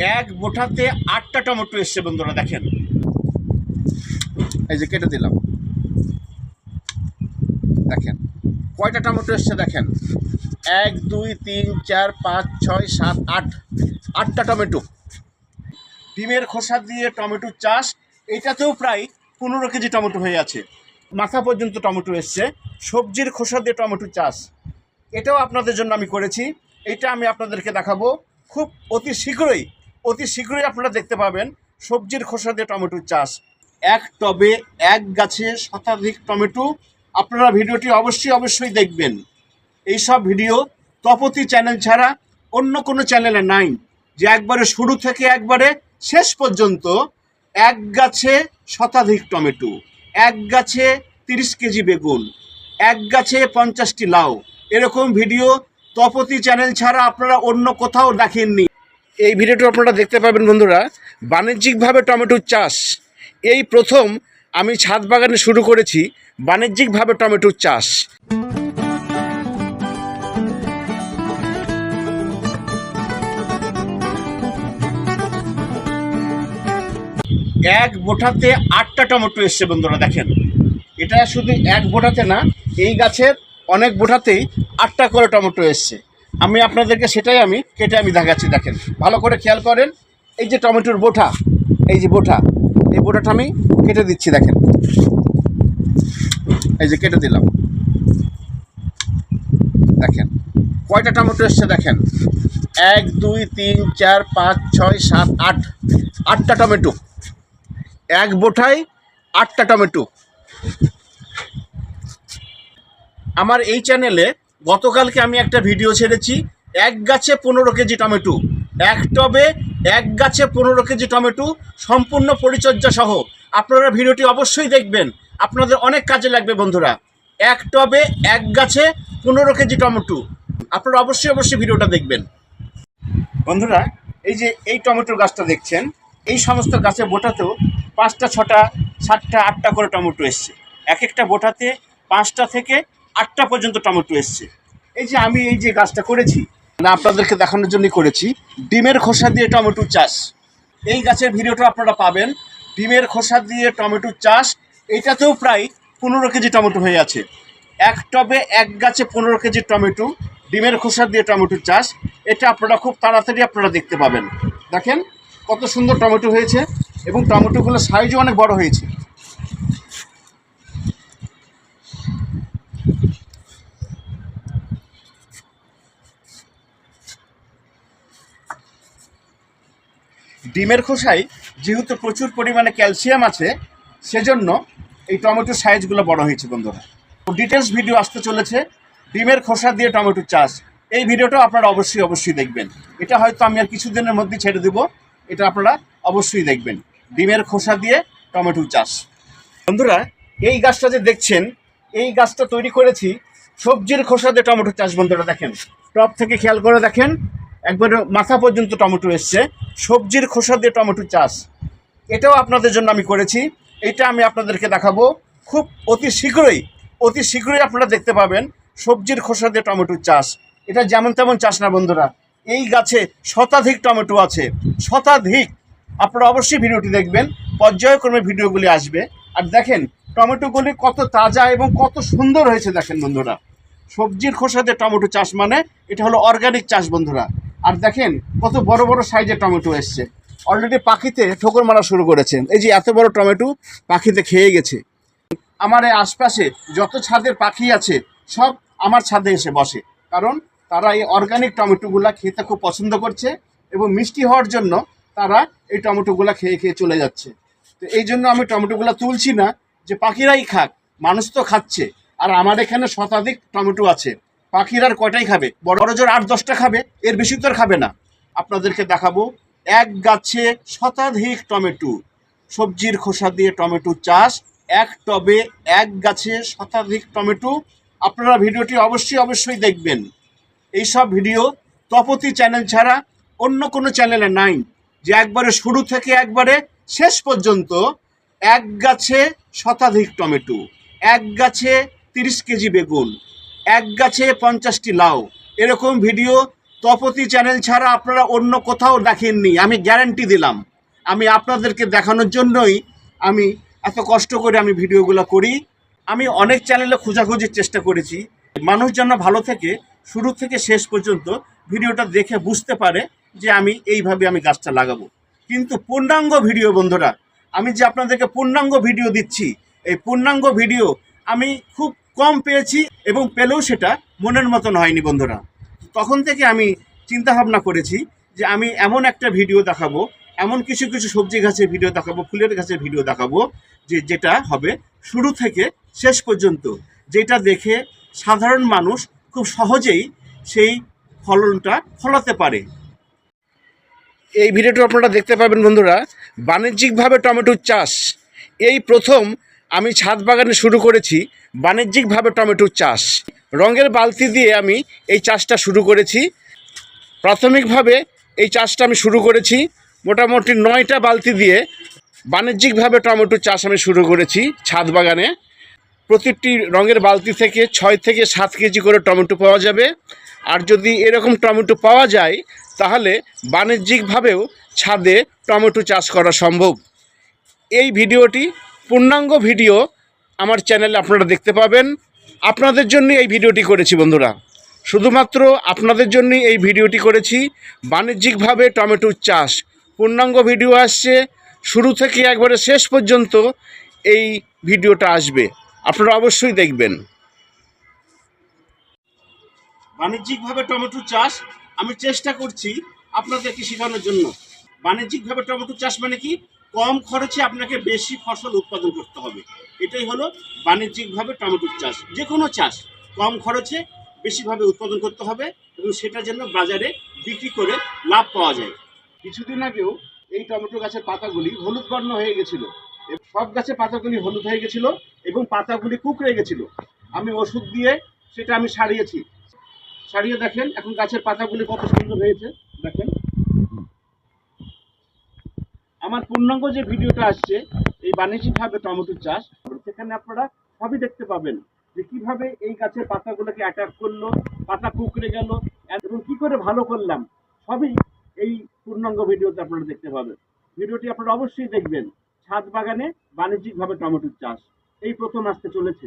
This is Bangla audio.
এক বোঠাতে আটটা টমেটো এসছে বন্ধুরা, দেখেন। এই যে কেটে দিলাম। দেখেন, কয়টা টমেটো এসছে দেখেন? এক, দুই, তিন, চার, পাঁচ, ছয়, সাত, আট। আটটা টমেটো। ডিমের খোসা দিয়ে টমেটোর চাষ, এটাতেও প্রায় পনেরো কেজি টমেটো হয়ে আছে। মাথা পর্যন্ত টমেটো এসছে। সবজির খোসা দিয়ে টমেটো চাষ। এটাও আপনাদের জন্য আমি করেছি। এটা আমি আপনাদেরকে দেখাবো। খুব অতি শীঘ্রই অতি শীঘ্রই আপনারা দেখতে পাবেন সবজির খোসা দিয়ে টমেটোর চাষ। এক টবে এক গাছে শতাধিক টমেটো। আপনারা ভিডিওটি অবশ্যই অবশ্যই দেখবেন। এইসব ভিডিও তপতি চ্যানেল ছাড়া অন্য কোনো চ্যানেলে নাই। যে একবারে শুরু থেকে একবারে শেষ পর্যন্ত এক গাছে শতাধিক টমেটো, এক গাছে তিরিশ কেজি বেগুন, এক গাছে পঞ্চাশটি লাউ। এরকম ভিডিও তপতি চ্যানেল ছাড়া আপনারা অন্য কোথাও দেখেননি। এই ভিডিওটা আপনারা দেখতে পাবেন বন্ধুরা। বাণিজ্যিকভাবে টমেটোর চাষ। এই প্রথম আমি ছাদ বাগানে শুরু করেছি, বাণিজ্যিকভাবে টমেটোর চাষ। এক বোঠাতে আটটা টমেটো এসছে বন্ধুরা, দেখেন। এটা শুধু এক বোঠাতে না, এই গাছের অনেক বোঠাতেই আটটা করে টমেটো এসছে। আমি আপনাদেরকে সেটাই আমি কেটে আমি দেখাচ্ছি, দেখেন। ভালো করে খেয়াল করেন, এই যে টমেটোর বোঠা, এই যে বোঠা, এই বোঠাটা আমি কেটে দিচ্ছি, দেখেন। এই যে কেটে দিলাম। দেখেন, কয়টা টমেটো এসছে দেখেন? এক, দুই, তিন, চার, পাঁচ, ছয়, সাত, আট। আটটা টমেটো। এক বোঠায় আটটা টমেটো। আমার এই চ্যানেলে গতকালকে আমি একটা ভিডিও ছেড়েছি, এক গাছে পনেরো কেজি টমেটো। এক টবে এক গাছে পনেরো কেজি টমেটো, সম্পূর্ণ পরিচর্যা সহ। আপনারা ভিডিওটি অবশ্যই দেখবেন। আপনাদের অনেক কাজে লাগবে, বন্ধুরা। এক টবে এক গাছে পনেরো কেজি টমেটো। আপনারা অবশ্যই অবশ্যই ভিডিওটা দেখবেন। বন্ধুরা, এই যে এই টমেটোর গাছটা দেখছেন, এই সমস্ত গাছে বোটাতেও পাঁচটা, ছটা, সাতটা, আটটা করে টমেটো এসছে। এক একটা বোটাতে পাঁচটা থেকে আটটা পর্যন্ত টমেটো এসছে। এই যে আমি এই যে গাছটা করেছি না আপনাদেরকে দেখানোর জন্যই করেছি, ডিমের খোসা দিয়ে টমেটো চাষ। এই গাছের ভিডিওটা আপনারা পাবেন, ডিমের খোসা দিয়ে টমেটো চাষ, এটাতেও প্রায় পনেরো কেজি টমেটো হয়ে আছে। এক টবে এক গাছে পনেরো কেজি টমেটো, ডিমের খোসা দিয়ে টমেটো চাষ, এটা আপনারা খুব তাড়াতাড়ি আপনারা দেখতে পাবেন। দেখেন কত সুন্দর টমেটো হয়েছে, এবং টমেটোগুলো সাইজও অনেক বড় হয়েছে। ডিমের খোসায় যেহেতু প্রচুর পরিমাণে ক্যালসিয়াম আছে, সেজন্য এই টমেটোর সাইজগুলো বড় হয়েছে বন্ধুরা। ডিটেলস ভিডিও আসতে চলেছে, ডিমের খোসা দিয়ে টমেটোর চাষ। এই ভিডিওটা আপনারা অবশ্যই অবশ্যই দেখবেন। এটা হয়তো আমি আর কিছুদিনের মধ্যে ছেড়ে দেবো, এটা আপনারা অবশ্যই দেখবেন। ডিমের খোসা দিয়ে টমেটোর চাষ। বন্ধুরা, এই গাছটা যে দেখছেন, এই গাছটা তৈরি করেছি সবজির খোসা দিয়ে টমেটো চাষ বন্ধুরা দেখেন। টপ থেকে খেয়াল করে দেখেন একবারে মাথা পর্যন্ত টমেটো এসছে। সবজির খোসা দিয়ে টমেটো চাষ। এটাও আপনাদের জন্য আমি করেছি। এটা আমি আপনাদেরকে দেখাবো। খুব অতি শীঘ্রই অতি শীঘ্রই আপনারা দেখতে পাবেন সবজির খোসা দিয়ে টমেটোর চাষ। এটা যেমন তেমন চাষ না বন্ধুরা। এই গাছে শতাধিক টমেটো আছে। শতাধিক। আপনারা অবশ্যই ভিডিওটি দেখবেন। পর্যায়ক্রমে ভিডিওগুলি আসবে। আর দেখেন, টমেটোগুলি কত তাজা এবং কত সুন্দর হয়েছে। দেখেন বন্ধুরা। সবজির খোসা দিয়ে টমেটো চাষ মানে এটা হলো অর্গানিক চাষ বন্ধুরা। আর দেখেন কত বড় বড় সাইজের টমেটো এসছে। অলরেডি পাখিতে ঠোকর মারা শুরু করেছে এই যে এত বড় টমেটো পাখিতে খেয়ে গেছে। আমার এই আশপাশে যত ছাদের পাখি আছে, সব আমার ছাদে এসে বসে। কারণ তারা এই অর্গানিক টমেটোগুলা খেতে খুব পছন্দ করছে এবং মিষ্টি হওয়ার জন্য তারা এই টমেটোগুলা খেয়ে খেয়ে চলে যাচ্ছে। তো এই জন্য আমি টমেটোগুলা তুলছি না যে পাখিরাই খাক, মানুষ তো খাচ্ছে। আর আমার এখানে শতাধিক টমেটো আছে। পাখিরা আর কয়টাই খাবে? বড় জোর আট, দশটা খাবে? এর বেশি তো আর খাবে না। আপনাদেরকে দেখাবো এক গাছে শতাধিক টমেটো। সবজির খোসা দিয়ে টমেটো চাষ। এক টবে এক গাছে শতাধিক টমেটো। আপনারা ভিডিওটি অবশ্যই অবশ্যই দেখবেন। এইসব ভিডিও তপতি চ্যানেল ছাড়া অন্য কোনো চ্যানেলে নাই। যে একবারে শুরু থেকে একবারে শেষ পর্যন্ত এক গাছে শতাধিক টমেটো। এক গাছে তিরিশ কেজি বেগুন। এক গাছে পঞ্চাশটি লাউ। এরকম ভিডিও তপতি চ্যানেল ছাড়া আপনারা অন্য কোথাও দেখেননি, আমি গ্যারান্টি দিলাম। আমি আপনাদেরকে দেখানোর জন্যই আমি এত কষ্ট করে আমি ভিডিওগুলো করি। আমি অনেক চ্যানেলে খোঁজাখুঁজির চেষ্টা করেছি। মানুষ যেন ভালো থেকে শুরু থেকে শেষ পর্যন্ত ভিডিওটা দেখে বুঝতে পারে যে আমি এইভাবে আমি গাছটা লাগাবো। কিন্তু পূর্ণাঙ্গ ভিডিও বন্ধুরা, আমি যে আপনাদেরকে পূর্ণাঙ্গ ভিডিও দিচ্ছি, এই পূর্ণাঙ্গ ভিডিও আমি খুব কম পেয়েছি এবং পেলেও সেটা মনের মতন হয়নি বন্ধুরা। তখন থেকে আমি চিন্তা ভাবনা করেছি যে আমি এমন একটা ভিডিও দেখাবো, এমন কিছু কিছু সবজি গাছের ভিডিও দেখাবো, ফুলের গাছের ভিডিও দেখাবো যে যেটা হবে শুরু থেকে শেষ পর্যন্ত, যেটা দেখে সাধারণ মানুষ খুব সহজেই সেই ফলনটা ফলাতে পারে। এই ভিডিওটা আপনারা দেখতে পাবেন বন্ধুরা, বাণিজ্যিকভাবে টমেটোর চাষ, এই প্রথম আমি ছাদ বাগানে শুরু করেছি বাণিজ্যিকভাবে টমেটোর চাষ। রঙের বালতি দিয়ে আমি এই চাষটা শুরু করেছি। প্রাথমিকভাবে এই চাষটা আমি শুরু করেছি। মোটামুটি নয়টা বালতি দিয়ে বাণিজ্যিকভাবে টমেটো চাষ আমি শুরু করেছি ছাদ বাগানে। প্রতিটি রঙের বালতি থেকে ছয় থেকে সাত কেজি করে টমেটো পাওয়া যাবে। আর যদি এরকম টমেটো পাওয়া যায়, তাহলে বাণিজ্যিকভাবেও ছাদে টমেটো চাষ করা সম্ভব। এই ভিডিওটি পূর্ণাঙ্গ ভিডিও আমার চ্যানেলে আপনারা দেখতে পাবেন। আপনাদের জন্য এই ভিডিওটি করেছি বন্ধুরা। শুধুমাত্র আপনাদের জন্য এই ভিডিওটি করেছি। বাণিজ্যিকভাবে টমেটোর চাষ। পূর্ণাঙ্গ ভিডিও আসছে। শুরু থেকে একবারে শেষ পর্যন্ত এই ভিডিওটা আসবে। আপনারা অবশ্যই দেখবেন। বাণিজ্যিকভাবে টমেটো চাষ আমি চেষ্টা করছি আপনাদেরকে শেখানোর জন্য। বাণিজ্যিকভাবে টমেটো চাষ মানে কি? কম খরচে আপনাকে বেশি ফসল উৎপাদন করতে হবে। এটাই হলো বাণিজ্যিকভাবে টমেটোর চাষ। যে কোনো চাষ, কম খরচে বেশিভাবে উৎপাদন করতে হবে এবং সেটা যেন বাজারে বিক্রি করে লাভ পাওয়া যায়। কিছুদিন আগেও এই টমেটো গাছের পাতাগুলি হলুদ বর্ণ হয়ে গেছিল। সব গাছের পাতাগুলি হলুদ হয়ে গেছিল এবং পাতাগুলি কুকড়ে গেছিল। আমি ওষুধ দিয়ে সেটা আমি সারিয়েছি। সারিয়ে দেখেন, এখন গাছের পাতাগুলি কত সুন্দর হয়েছে। দেখেন। আমার পূর্ণাঙ্গ যে ভিডিওটা আসছে, এই বাণিজ্যিকভাবে টমেটোর চাষ সেখানে আপনারা সবই দেখতে পাবেন যে কীভাবে এই গাছের পাতাগুলোকে অ্যাটাক করল, পাতা কুকড়ে গেল, এবং কি করে ভালো করলাম, সবই এই পূর্ণাঙ্গ ভিডিওতে আপনারা দেখতে পাবেন। ভিডিওটি আপনারা অবশ্যই দেখবেন। ছাদ বাগানে বাণিজ্যিকভাবে টমেটোর চাষ এই প্রথম আসতে চলেছে।